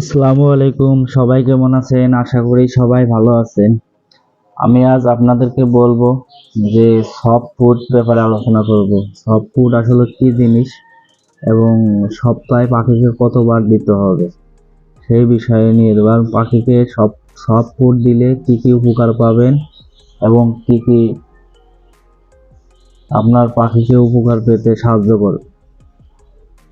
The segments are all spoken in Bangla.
আসসালামু আলাইকুম, সবাই কেমন আছেন? আশা করি সবাই ভালো আছেন। আমি আজ আপনাদেরকে বলব যে সফট ফুড ব্যাপারে আলোচনা করব। সফট ফুড আসলে কি জিনিস এবং সপ্তাহে পাখিকে কতবার দিতে হবে? সেই বিষয়ে নিয়ে এবার পাখিকে সব সফট ফুড দিলে কি কি উপকার পাবেন এবং কি কি আপনার পাখিকে উপকার পেতে সাহায্য করবে?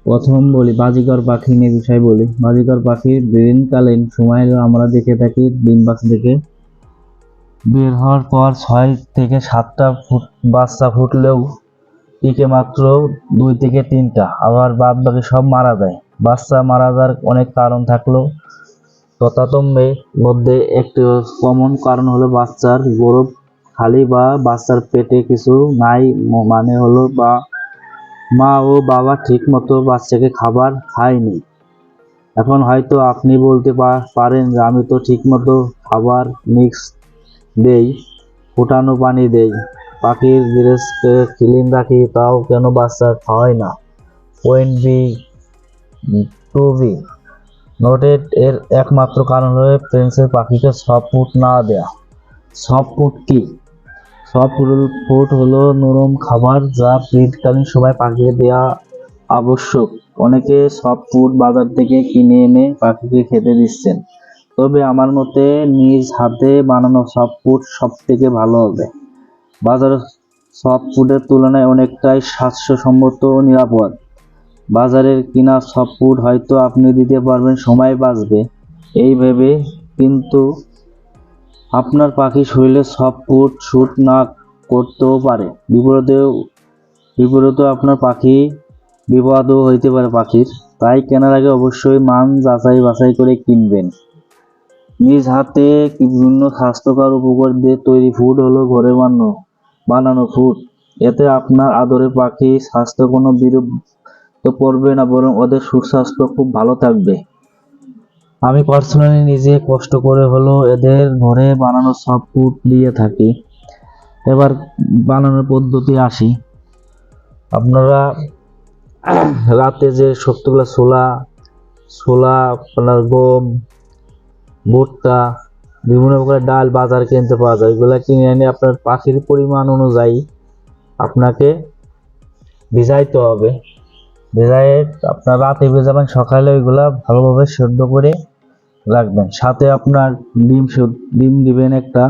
প্রথম বলি, বাজিকর পাখি নিয়ে বিষয় বলি। বাজিকর পাখির দিনকালীন সময়ে আমরা দেখে থাকি ডিম বাচ্চা থেকে বের হওয়ার পর ছয় থেকে সাতটা ফুট, বাচ্চা ফুটলেও টিকে মাত্র দুই থেকে তিনটা। আবার বাদ বাকি সব মারা যায়। বাচ্চা মারা যাওয়ার অনেক কারণ থাকলেও তথাতম্যের মধ্যে একটি কমন কারণ হলো বাচ্চার গরব খালি বা বাচ্চার পেটে কিছু নাই মানে হলো বা মা ও বাবা ঠিক মতো বাচ্চাকে খাবার খায়নি। এখন হয়তো আপনি বলতে পারেন যে আমি তো ঠিক মতো খাবার মিক্স দেই, ফুটানো পানি দেই, পাখির গিরেজকে ক্লিন রাখি, তাও কেন বাচ্চা খাওয়াই না? Point be to be noted এর একমাত্র কারণ হলো প্রিন্সের পাখিকে সব ফুট না দেয়া। সব ফুট কি? সব ফুড হলো নরম খাবার যা ব্রিডকালীন সময় পাখিকে দেওয়া আবশ্যক। অনেকে সব ফুড বাজার থেকে কিনে এনে পাখিকে খেতে দিচ্ছেন। তবে আমার মতে নিজ হাতে বানানো সব ফুড সব থেকে ভালো হবে। বাজারের সব ফুডের তুলনায় অনেকটাই স্বাস্থ্যসম্মত ও নিরাপদ। বাজারের কিনা সব ফুড হয়তো আপনি দিতে পারবেন, সময় বাঁচবে। এই ভেবে কিন্তু আপনার পাখি শরীরে সব ফুড শ্যুট না করতেও পারে। বিপদেও বিপরীত আপনার পাখি বিপদও হইতে পারে পাখির। তাই কেনার আগে অবশ্যই মান যাচাই বাছাই করে কিনবেন। নিজ হাতে বিভিন্ন স্বাস্থ্যকর উপকরণ দিয়ে তৈরি ফুড হলো ঘরে বানানো বানানো ফুড। এতে আপনার আদরের পাখি স্বাস্থ্য কোনো বিরূপ তো পড়বে না, বরং ওদের সুস্বাস্থ্য খুব ভালো থাকবে। আমি পার্সোনালি নিজে কষ্ট করে হলো এদের ঘরে বানানো সব ফুড দিয়ে থাকি। এবার বানানোর পদ্ধতি আসি। আপনারা রাতে যে শক্তগুলো ছোলা ছোলা, আপনার গম, ভুট্টা, বিভিন্ন প্রকার ডাল বাজার কিনতে পাওয়া যায়। এগুলো কিনে এনে আপনার পাখির পরিমাণ অনুযায়ী আপনাকে ভিজাইতে হবে। ভেজায় আপনার রাতে ভেজাবেন সকালে ওইগুলা ভালোভাবে সেদ্ধ করে রাখবেন। সাথে আপনার ডিম ডিম দিবেন একটা।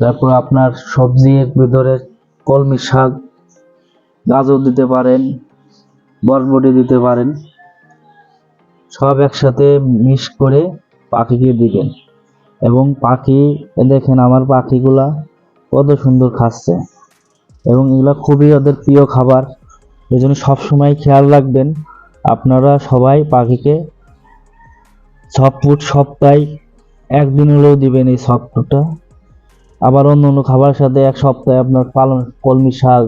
তারপর আপনার সবজির ভিতরে কলমি শাক, গাজর দিতে পারেন, বরবটি দিতে পারেন। সব একসাথে মিক্স করে পাখিকে দিবেন। এবং পাখি দেখেন আমার পাখিগুলা কত সুন্দর খাচ্ছে। এবং এগুলো খুবই ওদের প্রিয় খাবার। এই জন্য সবসময় খেয়াল রাখবেন, আপনারা সবাই পাখিকে সব ফুড সপ্তাহে একদিন হলেও দিবেন এই সব ফুডটা আবার অন্য অন্য খাবারের সাথে এক সপ্তাহে আপনার পালন, কলমি শাক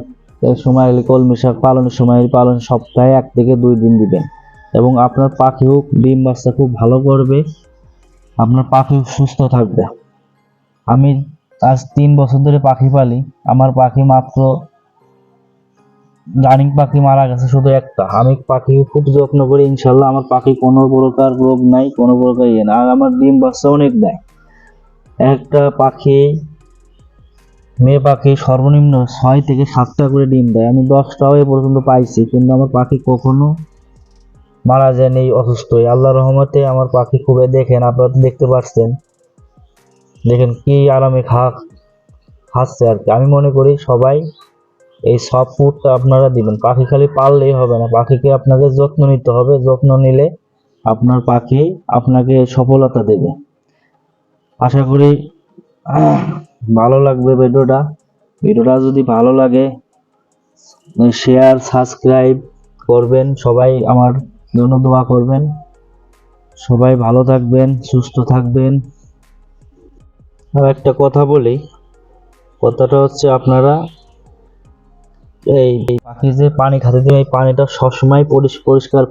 সময় এলে কলমি শাক পালনের সময় পালন সপ্তাহে এক থেকে দুই দিন দিবেন। এবং আপনার পাখিও ডিম বাচ্চা খুব ভালো করবে, আপনার পাখিও সুস্থ থাকবে। আমি আজ তিন বছর ধরে পাখি পালি, আমার পাখি মাত্র রানিং পাখি মারা গেছে শুধু একটা। আমি পাখি খুব যত্ন করি, ইনশাল্লাহ আমার পাখি কোনো প্রকার রোগ নাই, কোনো প্রকার ইয়ে না আর আমার ডিম বাচ্চা অনেক দেয়। একটা পাখি, মেয়ে পাখি সর্বনিম্ন ছয় থেকে সাতটা করে ডিম দেয়। আমি দশটাও এ পর্যন্ত পাইছি, কিন্তু আমার পাখি কখনো মারা যায়নি এই অসুস্থ আল্লাহ রহমতে আমার পাখি খুবই দেখেন, আপনারা দেখতে পাচ্ছেন দেখেন কি আরামে খা, খাচ্ছে আর কি। আমি মনে করি সবাই এই সব ফুডটা আপনারা দিবেন। পাখি খালি পাললেই হবে না। পাখিকে আপনাকে যত্ন নিতে হবে। যত্ন নিলে আপনার পাখি আপনাকে সফলতা দেবে। আশা করি ভালো লাগবে ভিডিওটা। ভিডিওটা যদি ভালো লাগে শেয়ার সাবস্ক্রাইব করবেন। সবাই আমার জন্য দোয়া করবেন। সবাই ভালো থাকবেন, সুস্থ থাকবেন। আর একটা কথা বলি। কথাটা হচ্ছে আপনারা এই পাখি যে পানি খাতে দেবে এই পানিটা সবসময় পরিষ্কার পরিষ্কার